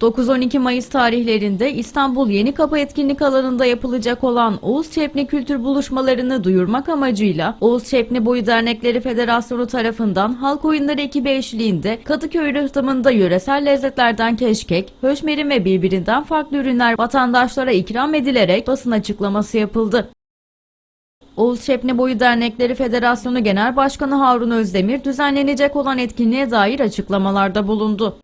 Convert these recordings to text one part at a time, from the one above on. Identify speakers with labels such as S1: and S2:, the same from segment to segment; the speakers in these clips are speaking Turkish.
S1: 9-12 Mayıs tarihlerinde İstanbul Yenikapı etkinlik alanında yapılacak olan Oğuz Çepni kültür buluşmalarını duyurmak amacıyla Oğuz Çepni Boyu Dernekleri Federasyonu tarafından halk oyunları ekibi eşliğinde Kadıköy rıhtımında yöresel lezzetlerden keşkek, höşmerin ve birbirinden farklı ürünler vatandaşlara ikram edilerek basın açıklaması yapıldı. Oğuz Çepni Boyu Dernekleri Federasyonu Genel Başkanı Harun Özdemir düzenlenecek olan etkinliğe dair açıklamalarda bulundu.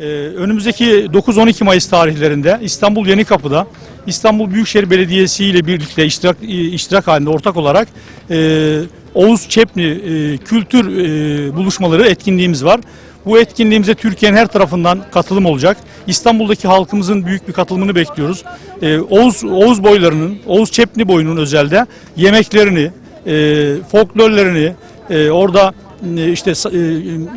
S2: Ee, önümüzdeki 9-12 Mayıs tarihlerinde İstanbul Yenikapı'da İstanbul Büyükşehir Belediyesi ile birlikte iştirak, e, iştirak halinde ortak olarak e, Oğuz Çepni e, kültür e, buluşmaları etkinliğimiz var. Bu etkinliğimize Türkiye'nin her tarafından katılım olacak. İstanbul'daki halkımızın büyük bir katılımını bekliyoruz. E, Oğuz, Oğuz boylarının, Oğuz Çepni boyunun özelde yemeklerini, e, folklorlerini, e, orada işte e,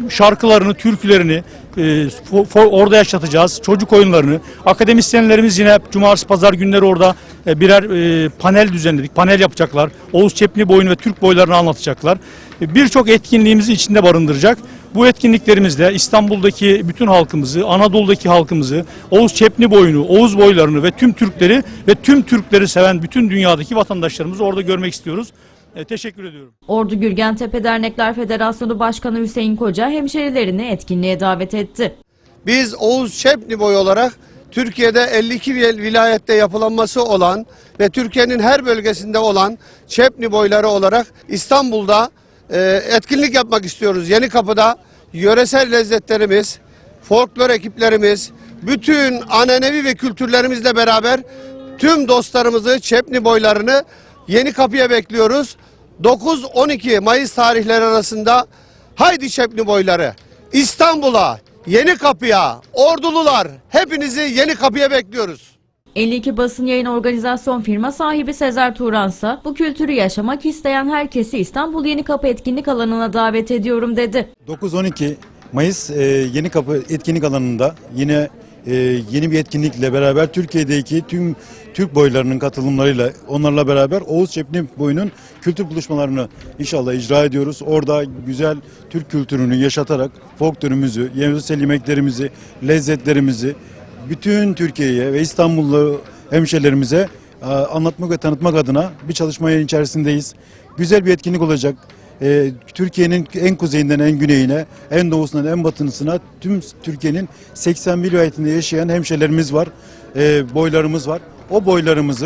S2: şarkılarını, türkülerini e, orada yaşatacağız. Çocuk oyunlarını. Akademisyenlerimiz yine cumartesi pazar günleri orada e, birer e, panel düzenledik. Panel yapacaklar. Oğuz Çepni boyunu ve Türk boylarını anlatacaklar. E, Birçok etkinliğimizi içinde barındıracak. Bu etkinliklerimizde İstanbul'daki bütün halkımızı, Anadolu'daki halkımızı, Oğuz Çepni boyunu, Oğuz boylarını ve tüm Türkleri ve tüm Türkleri seven bütün dünyadaki vatandaşlarımızı orada görmek istiyoruz. E, teşekkür ediyorum.
S1: Ordu Gürgentepe Dernekler Federasyonu Başkanı Hüseyin Koca hemşerilerini etkinliğe davet etti.
S3: Biz Oğuz Çepni boyu olarak Türkiye'de 52 vil- vilayette yapılanması olan ve Türkiye'nin her bölgesinde olan Çepni boyları olarak İstanbul'da e, etkinlik yapmak istiyoruz. Yeni Kapı'da yöresel lezzetlerimiz, folklor ekiplerimiz, bütün ananevi ve kültürlerimizle beraber tüm dostlarımızı, Çepni boylarını Yeni Kapı'ya bekliyoruz. 9-12 Mayıs tarihleri arasında haydi Çepni boyları İstanbul'a, Yeni Kapı'ya, Ordulular hepinizi Yeni Kapı'ya bekliyoruz.
S1: 52 basın yayın organizasyon firma sahibi Sezer Turansa bu kültürü yaşamak isteyen herkesi İstanbul Yenikapı etkinlik alanına davet ediyorum dedi.
S4: 9-12 Mayıs e, Yeni Kapı etkinlik alanında yine e, yeni bir etkinlikle beraber Türkiye'deki tüm Türk boylarının katılımlarıyla onlarla beraber Oğuz Çepni boyunun kültür buluşmalarını inşallah icra ediyoruz. Orada güzel Türk kültürünü yaşatarak folklorumuzu, yemsel yemeklerimizi, lezzetlerimizi bütün Türkiye'ye ve İstanbullu hemşehrilerimize e, anlatmak ve tanıtmak adına bir çalışmanın içerisindeyiz. Güzel bir etkinlik olacak. E, Türkiye'nin en kuzeyinden en güneyine, en doğusundan en batısına tüm Türkiye'nin 81 vilayetinde yaşayan hemşehrilerimiz var, e, boylarımız var. O boylarımızı